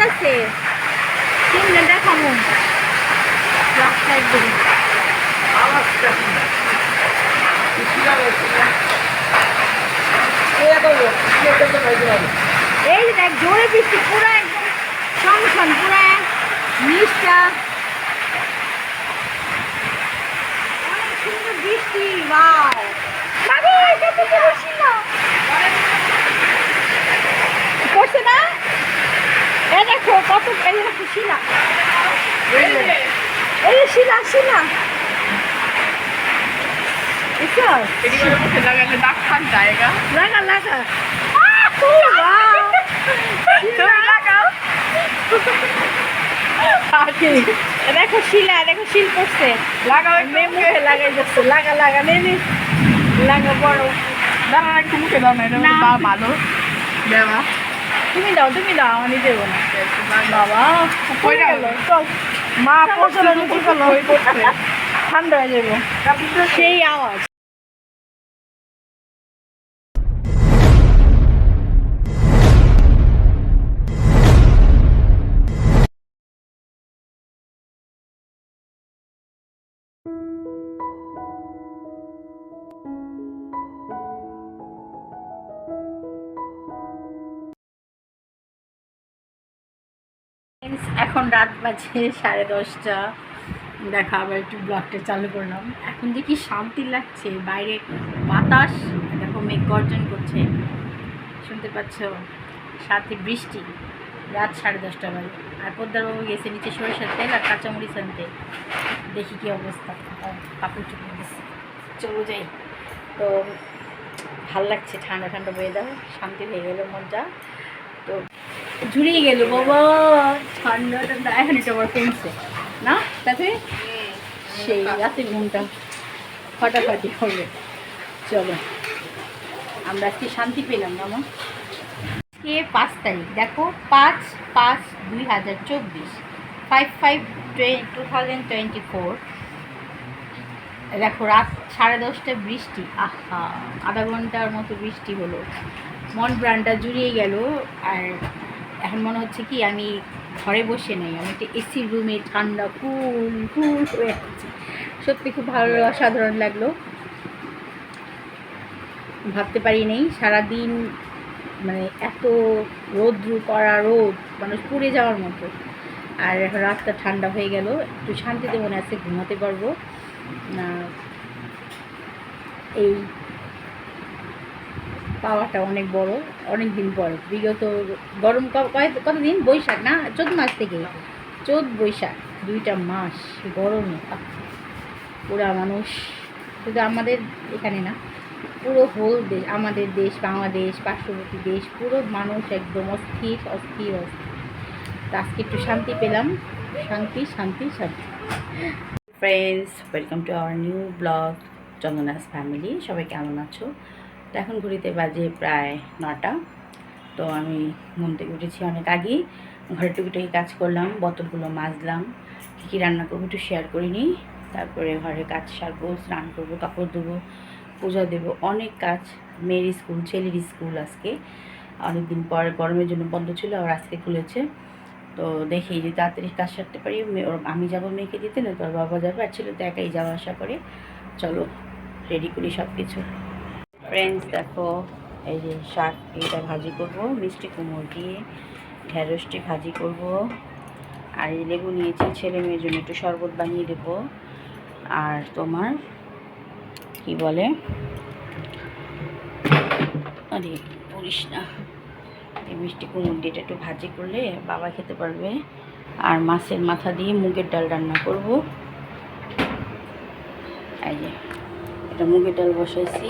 পড়তেছে কিনলে দেখাবো রাস্তা একদম এই যে দেখ, জোরে বৃষ্টি পুরো একদম সংসন পুরো নিচটা অনেক সুন্দর বৃষ্টি বাও বাবু, এটা তো পড়ছিল পড়ছে না? এ দেখো কত এই দেখো শিলা। এই শিলা শিলা। লাগা লাগা। দেখো শিলা দেখো শিল পড়ছে। মেয়ে মুখে লাগাই যাচ্ছে। লাগা লাগা নে নে লাগা বড় না। তুমি দাও তুমি দাও আমি দেবো না বাবা চল। মা পড়ছে ঠান্ডা হয়ে যাব। সেই আওয়াজ। এখন রাত বাজে সাড়ে দশটা। দেখা, আবার একটু ব্লগটা চালু করলাম। এখন কি শান্তি লাগছে, বাইরে বাতাস, দেখো মেঘ গর্জন করছে। শুনতে পাচ্ছ? সাথে বৃষ্টি। রাত সাড়ে দশটা বাজে। আর পোদ্দারবাবু গেছে নিচে সরিষার তেল আর কাঁচামরিচ আনতে। দেখি কি অবস্থা। কাপড় চুপড় দিচ্ছে। চলো যাই। তো, ভালো লাগছে ঠান্ডা ঠান্ডা ওয়েদার শান্তি হয়ে গেল মনটা। তো ঝুড়িয়ে গেল, বাবা। ঠান্ডা ঠান্ডা এখন কমছে। না? তাতে? সেই রাতে ঘুমটা ফাটাফাটি হবে। চলো। আমরা আজকে শান্তি পেলাম না মা আজকে পাঁচ তারিখ। দেখো, পাঁচ পাঁচ দুই হাজার চব্বিশ। Five five two thousand twenty four দেখো, রাত সাড়ে দশটায় বৃষ্টি। আহা, আধা ঘণ্টার মতো বৃষ্টি হলো। মন প্রাণটা জুড়িয়ে গেল। আর এখন মনে হচ্ছে কি আমি ঘরে বসে নেই, আমি একটা এসি রুমে ঠান্ডা, কুল কুল হয়ে আছি। সত্যি খুব ভালো অসাধারণ লাগল। ভাবতে পারি নেই, সারাদিন মানে এত রোদ্রু করা রোদ, মানুষ পুড়ে যাওয়ার মতো। আর এখন রাতটা ঠান্ডা হয়ে গেল, একটু শান্তিতে মনে আছে, ঘুমাতে পারব। এই পাওয়াটা অনেক বড়, অনেক দিন পর। বিগত গরম কতদিন? বৈশাখ না? চোদ্দ মাস থেকে। চোদ্দ বৈশাখ, দুইটা মাস গরমে। পুরা মানুষ, শুধু আমাদের এখানে না, পুরো হোল দেশ আমাদের দেশ, বাংলাদেশ, পার্শ্ববর্তী দেশ, পুরো মানুষ একদম অস্থির অস্থির অস্থির। আজকে একটু শান্তি পেলাম। শান্তি শান্তি শান্তি। Friends welcome to our new blog Chandana's family সবাই কেমন আছো? তো এখন ঘড়িতে বাজে প্রায় নটা। তো আমি ঘুম থেকে উঠেছি অনেক আগেই। ঘরে টুকিটাকি কাজ করলাম, বোতলগুলো মাজলাম, কী কী রান্না করব একটু শেয়ার করে নিই তারপরে ঘরে কাজ সারবো, স্নান করব, কাপড় দেবো পূজা দেবো, অনেক কাজ। মেয়ের স্কুল, ছেলের স্কুল আজকে। অনেক দিন পর গরমের জন্য বন্ধ ছিল আর আজকে খুলেছে। তো দেখি যে তাড়াতাড়ি কাজ সারতে পারি। আমি যাব মেয়েকে দিতে না তোর বাবা যাবে, আর ছেলে তো একাই যাওয়া আসা করে। চলো রেডি করি সব কিছু ফ্রেন্ডস দেখো, এই যে শাক এটা ভাজি করব, মিষ্টি কুমড় দিয়ে ঢেঁড়সটি ভাজি করব। আর এই লেবু নিয়েছি, ছেলে মেয়ের জন্য একটু শরবত বানিয়ে দেব। আর তোমার, কি বলে? আরে, বলিস না। এই মিষ্টি কুমড় দিয়ে একটু ভাজি করলে বাবা খেতে পারবে। আর মাছের মাথা দিয়ে মুগের ডাল রান্না করব। এই যে, এটা মুগের ডাল বসাইছি।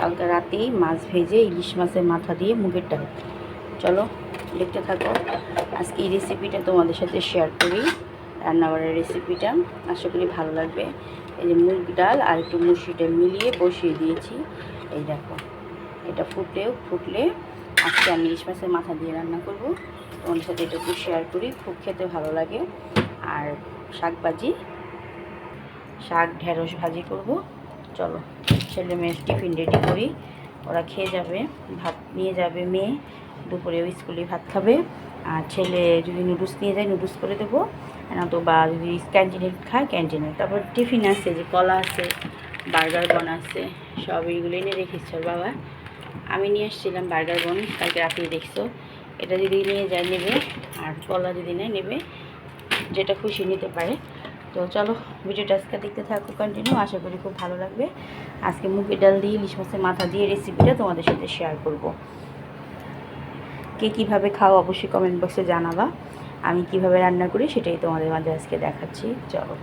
কালকে রাতেই মাছ ভেজে ইলিশ মাছের মাথা দিয়ে মুগের ডাল চলো, দেখতে থাকো। আজকে এই রেসিপিটা তোমাদের সাথে শেয়ার করি। রান্নাবাড়ার রেসিপিটা আশা করি ভালো লাগবে। এই যে মুগ ডাল আর একটু মুসুর ডাল মিলিয়ে বসিয়ে দিয়েছি। এই দেখো, এটা ফুটলেও ফুটলে আজকে আমি ইলিশ মাছের মাথা দিয়ে রান্না করব। তোমাদের সাথে এটা একটু শেয়ার করি, খুব খেতে ভালো লাগে। আর শাক ভাজি শাক ঢেঁড়স ভাজি করব। চলো, ছেলে মেয়ের টিফিন রেডি করি। ওরা খেয়ে যাবে, ভাত নিয়ে যাবে মেয়ে, দুপুরে স্কুলে ভাত খাবে। আর ছেলে যদি নুডলস নিয়ে যায় নুডলস করে দেবো। বা যদি ক্যান্টিনে খায় ক্যান্টিনে তারপর টিফিন আছে, যে কলা আছে বার্গার বন আছে, সব এইগুলো এনে রেখেছে বাবা। আমি নিয়ে এসেছিলাম বার্গার বন কালকে রাতে দেখছ। এটা যদি নিয়ে যায়, নেবে। আর কলা যদি নেয়, নেবে। যেটা খুশি নিতে পারে। তো চলো ভিডিওটা আজকে দেখতে থাকো কন্টিনিউ আশা করি খুব ভালো লাগবে। আজকে মুগের ডাল দিয়ে, ইলিশ মাছের মাথা দিয়ে রেসিপিটা তোমাদের সাথে শেয়ার করব। কে কীভাবে খাও অবশ্যই কমেন্ট বক্সে জানাবা। আমি কীভাবে রান্না করি সেটাই তোমাদের মাঝে আজকে দেখাচ্ছি। চলো।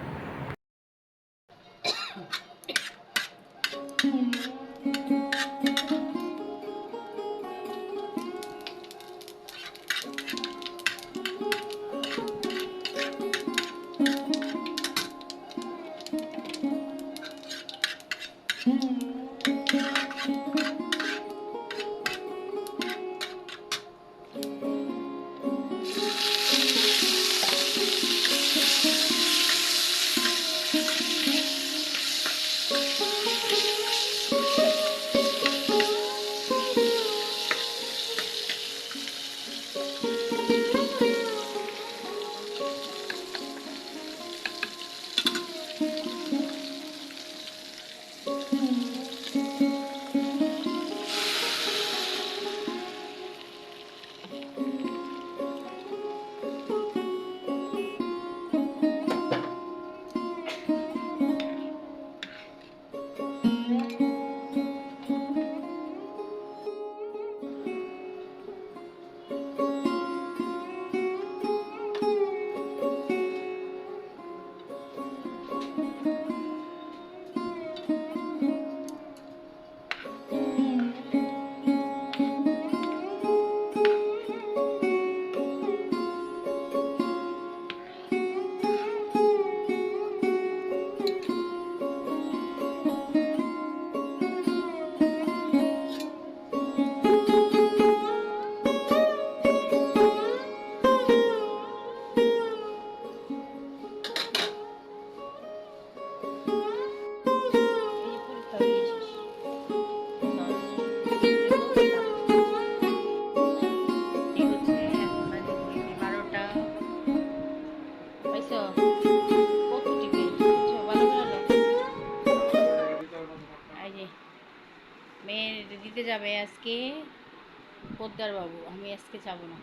বাবু আমি আজকে যাব না।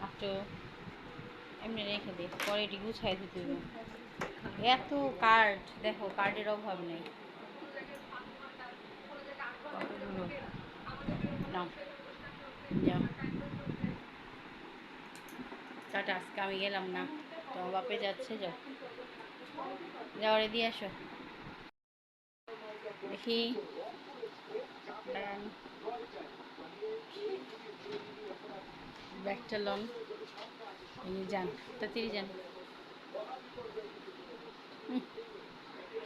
মাত্র এমনি রেখে দে, পরে এটি গুছাই দিতে হবে এত কার্ড দেখো কার্ডের অভাব নেই। টাটা, আজকে আমি গেলাম না। তোমার বাপে যাচ্ছে, যাও। যাওয়ারে দিয়ে আসো। দেখি। ব্যাগটা লন এই যান তাড়াতাড়ি যান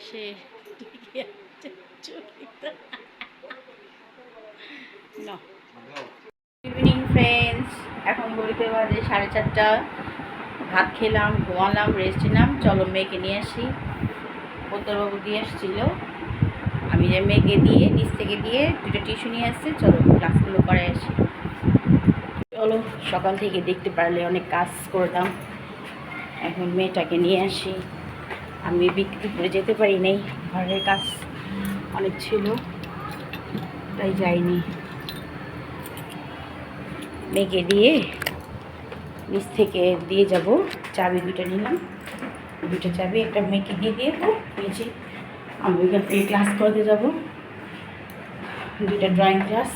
সে ইভিনিং ফ্রেন্ডস এখন ঘড়িতে বাজে সাড়ে চারটা। ভাত খেলাম, ঘুমালাম রেস্ট নিলাম। চলো মেয়েকে নিয়ে আসি। বাবু দিয়ে আসছিল। আমি যে মেয়েকে দিয়ে, নিচ থেকে দিয়ে দুটো টিউশন আসছে, চলো ক্লাসগুলো করে আসি। চলো সকাল থেকে দেখতে পারলে অনেক কাজ করলাম এখন মেয়েটাকে নিয়ে আসি। আমি বিক্রি করে যেতে পারি নাই। ঘরের কাজ অনেক ছিল, তাই যাইনি। মেয়েকে দিয়ে নিচ থেকে দিয়ে যাব। চাবি দুটো নিলাম। দুটো চাবি একটা মেয়েকে দিয়ে দিয়ে নিচে আমি ওইখান থেকে ক্লাস করতে যাব। দুটা ড্রয়িং ক্লাস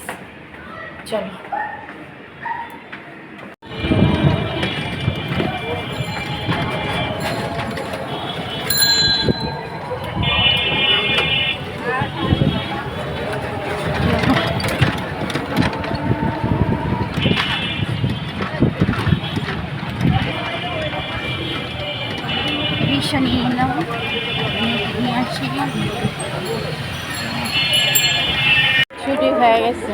চলো। রিক্সা নিয়ে নিলাম নিয়ে আসি ছুটি হয়ে গেছে।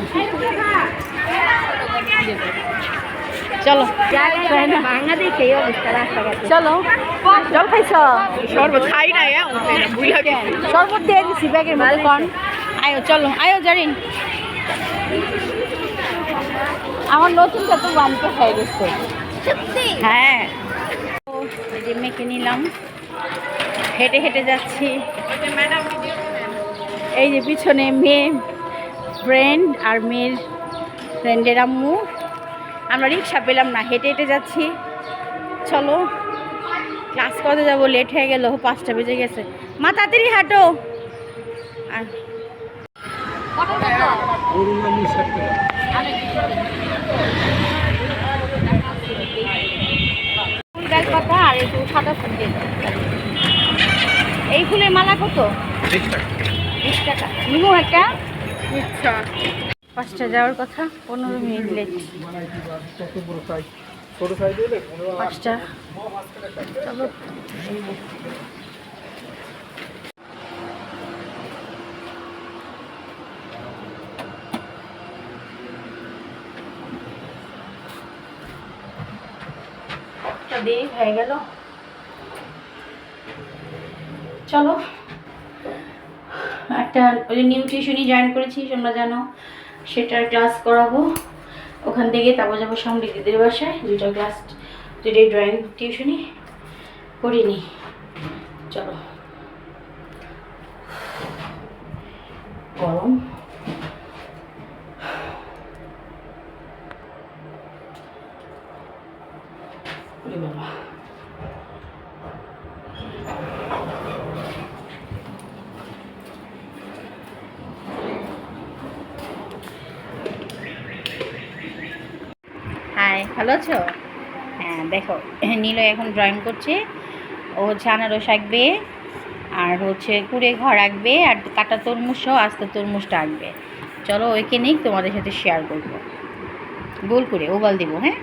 চলো। চলো। জল খাইছ? শরবত খাই না শরবত দিয়ে দিছি ব্যাগের মধ্যে কন। আয়ো চলো। আয়ো জারিন। আমার নতুন কত বানতে হয়ে গেছে। হ্যাঁ। তো মেখে নিলাম। হেঁটে হেঁটে যাচ্ছি। এই যে পিছনে মেয়ে ফ্রেন্ড আর মেয়ের ফ্রেন্ডের আম্মু। আমরা রিক্সা পেলাম না, হেঁটে হেঁটে যাচ্ছি। চলো ক্লাস করতে যাব? লেট হয়ে গেল, পাঁচটা বেজে গেছে। মা, তাড়াতাড়ি হাঁটো। আর আর সাদা ফুল দিয়ে। এই ফুলের মালা কত? বিশ টাকা। নিবো একটা? পাঁচটা যাওয়ার কথা পনেরো মিনিট লেট পাঁচটা। চলো দেরি হয়ে গেল। চলো। একটা ওই যে নিউট্রিশনই জয়েন করেছিস আমরা জানো, সেটার ক্লাস করাবো। ওখান থেকে তারপর যাব সামনে দিদির বাসায় দুটো ক্লাস দুইটাই ড্রয়িং টিউশনই করিনি চলো। গরম। হাই, ভালো আছো? হ্যাঁ দেখো নীল এখন ড্রয়িং করছে। ও হচ্ছে আনারস আঁকবে, আর হচ্ছে কুড়ে ঘর আঁকবে, আর কাটা তরমুজ সহ আস্তে তরমুজটা আঁকবে। চলো ওইকে নিয়ে তোমাদের সাথে শেয়ার করব। গোল করে ওভাল দিব হ্যাঁ?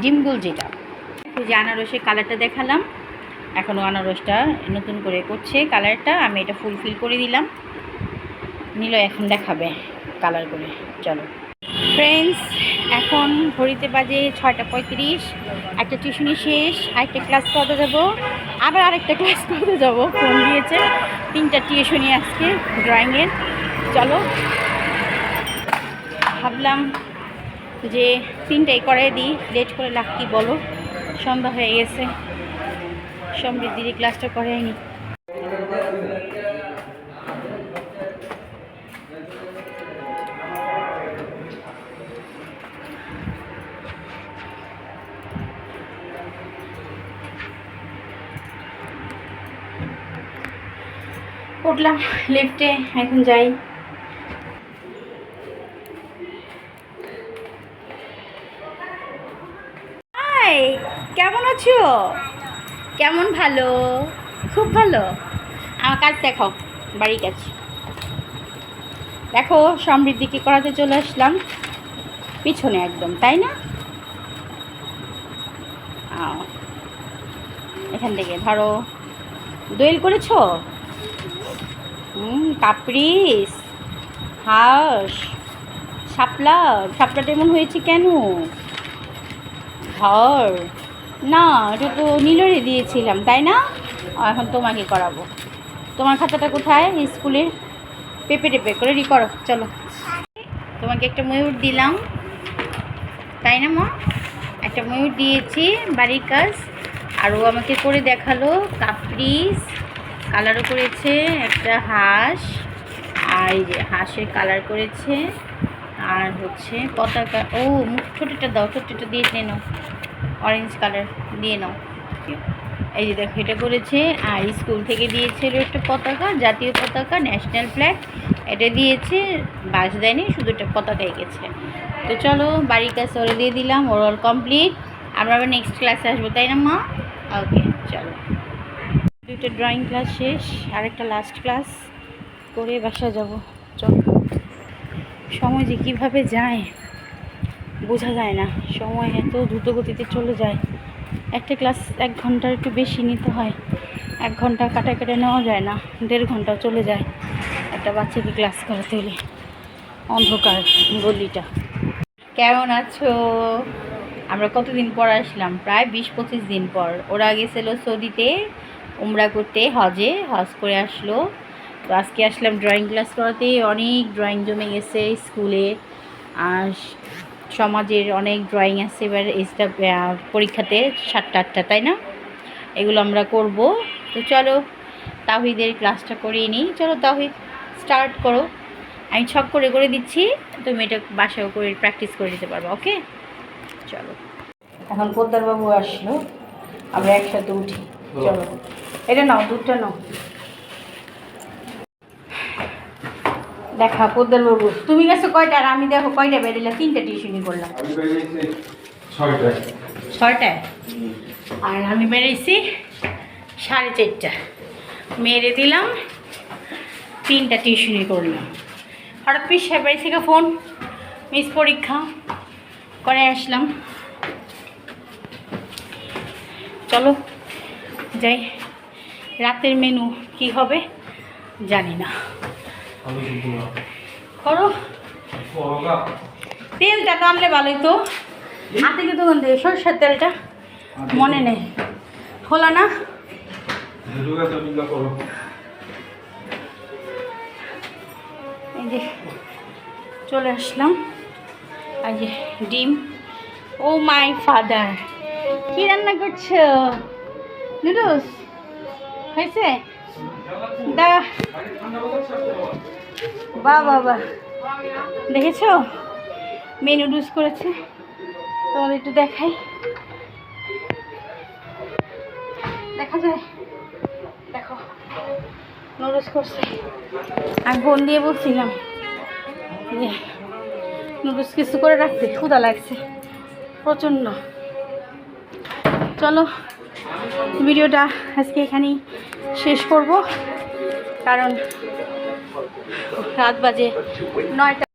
ডিম গোল যেটা। যে আনারসের কালারটা দেখালাম এখনও আনারসটা নতুন করে করছে কালারটা আমি এটা ফুলফিল করে দিলাম। নীল এখন দেখাবে কালার করে, চলো। ফ্রেন্ডস এখন ঘড়িতে বাজে ছয়টা পঁয়ত্রিশ। একটা টিউশনি শেষ, আরেকটা ক্লাস করতে যাব? আবার আরেকটা ক্লাস করতে যাব? ফোন দিয়েছে। তিনটা টিউশনি আজকে ড্রয়িংয়ের চলো। ভাবলাম যে তিনটাই করে দিই। লেট করে লাভ কি বলো? সন্ধ্যা হয়ে গেছে। সমৃদ্ধির ক্লাসটা করাইনি উঠলাম লিফটে এখন যাই। কেমন আছো? কেমন ভালো? খুব ভালো। আমার কাজ দেখো, বাড়ির কাজ। দেখো সমৃদ্ধিকে করাতে চলে আসলাম। পিছনে একদম, তাই না? এখান থেকে ধরো, দোয়েল করেছ? কাপড়িস হাঁস শাপলা শাপলাটা এমন হয়েছে কেন? ঘর না, এটা তো নীলরে দিয়েছিলাম, তাই না? এখন তোমাকে করাবো। তোমার খাতাটা কোথায়? স্কুলের পেপে টেপে করে রি করো, চলো। তোমাকে একটা ময়ূর দিলাম। তাই না, মা? একটা ময়ূর দিয়েছি বাড়ির কাজ আর ও আমাকে করে দেখাল কাপড়িস কালারও করেছে, একটা হাঁস, আর এই যে হাঁসের কালার করেছে, আর হচ্ছে পতাকা, ও মুখ ছোটোটা দাও, ছোটোটা দিয়ে নাও অরেঞ্জ কালার দিয়ে নাও। এই যে দেখো, এটা করেছে, আর স্কুল থেকে দিয়েছিল একটা পতাকা, জাতীয় পতাকা ন্যাশনাল ফ্ল্যাগ এটা দিয়েছে, বাস দেয়নি, শুধু একটা পতাকা এঁকেছে তো চলো, বাড়ির কাছে ওরা দিয়ে দিলাম ওর অল কমপ্লিট আমরা আবার নেক্সট ক্লাসে আসব, তাই না মা? ওকে চলো। দুইটা ড্রয়িং ক্লাস শেষ আর একটা লাস্ট ক্লাস করে বাসা যাব। চলো। সময় যে কীভাবে যায়, বোঝা যায় না। সময় এত দ্রুত গতিতে চলে যায়। একটা ক্লাস এক ঘণ্টার একটু বেশি নিতে হয়। এক ঘণ্টা কাটা কেটে নেওয়া যায় না। দেড় ঘণ্টা চলে যায়। একটা বাচ্চাকে ক্লাস করাতে হলে। অন্ধকার গলিটা। কেমন আছো? আমরা কতদিন পর আসলাম? প্রায় বিশ পঁচিশ দিন পর। ওরা গেছিল সৌদিতে। উমরা করতে হজে, হজ করে আসলো। তো আজকে আসলাম ড্রয়িং ক্লাস করাতে। অনেক ড্রয়িং জমে গেছে স্কুলে। আর সমাজের অনেক ড্রয়িং আছে এবার এইচটা পরীক্ষাতে সাতটা, আটটা, তাই না? এগুলো আমরা করব। তো চলো, তাহিদের ক্লাসটা করিয়ে নিই। চলো তাহিদ স্টার্ট করো। আমি ছক করে করে দিচ্ছি। তুমি এটা বাসাও করে প্র্যাকটিস করে দিতে পারবে ওকে চলো। এখন পোদ্দারবাবু আসলো। আমরা একসাথে উঠি। চলো। এটা নাও দুধটা নাও। দেখা পোদ্দারবাবু তুমি গেছো কয়টা? আর আমি দেখো কয়টা বেরিয়েলাম তিনটা টিউশনই করলাম। ছয়টায়। আর আমি বেরিয়েছি সাড়ে চারটা মেরে দিলাম তিনটা টিউশনি করলাম। হঠাৎ পিস বাড়ি থেকে ফোন মিস পরীক্ষা করে আসলাম। চলো। যাই রাতের মেনু কি হবে জানি না। করো। তেলটা তো আনলে ভালোই তো। হাতে কিন্তু দোকান থেকে সরষের তেলটা মনে নেই। খোলা না? এই যে চলে আসলাম। এই যে ডিম। ও মাই ফাদার কি রান্না করছ? নুডলস। হয়েছে? দা। বা বাবা দেখেছ? মেয়ে নুডলস করেছে। তোমাদের একটু দেখাই। দেখা যায়? দেখো। নুডলস করছে। আমি ফোন দিয়ে বলছিলাম যে নুডলস কিছু করে রাখতে। ক্ষুদা লাগছে। প্রচণ্ড। চলো। ভিডিওটা আজকে এখানেই শেষ করব কারণ রাত বাজে নয়টা।